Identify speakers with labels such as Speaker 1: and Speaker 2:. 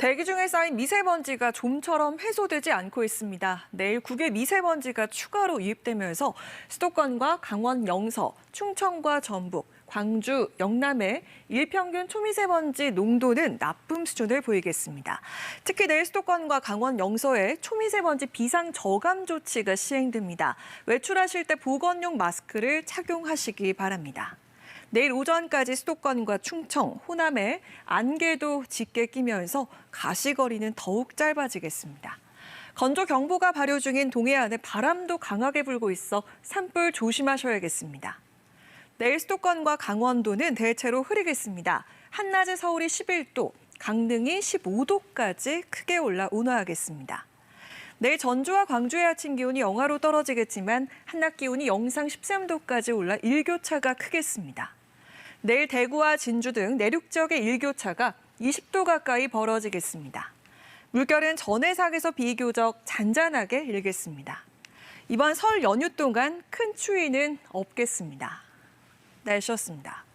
Speaker 1: 대기 중에 쌓인 미세먼지가 좀처럼 해소되지 않고 있습니다. 내일 국외 미세먼지가 추가로 유입되면서 수도권과 강원 영서, 충청과 전북, 광주, 영남의 일평균 초미세먼지 농도는 나쁨 수준을 보이겠습니다. 특히 내일 수도권과 강원 영서에 초미세먼지 비상 저감 조치가 시행됩니다. 외출하실 때 보건용 마스크를 착용하시기 바랍니다. 내일 오전까지 수도권과 충청, 호남에 안개도 짙게 끼면서 가시거리는 더욱 짧아지겠습니다. 건조 경보가 발효 중인 동해안에 바람도 강하게 불고 있어 산불 조심하셔야겠습니다. 내일 수도권과 강원도는 대체로 흐리겠습니다. 한낮에 서울이 11도, 강릉이 15도까지 크게 올라 온화하겠습니다. 내일 전주와 광주의 아침 기온이 영하로 떨어지겠지만 한낮 기온이 영상 13도까지 올라 일교차가 크겠습니다. 내일 대구와 진주 등 내륙 지역의 일교차가 20도 가까이 벌어지겠습니다. 물결은 전해상에서 비교적 잔잔하게 일겠습니다. 이번 설 연휴 동안 큰 추위는 없겠습니다. 날씨였습니다.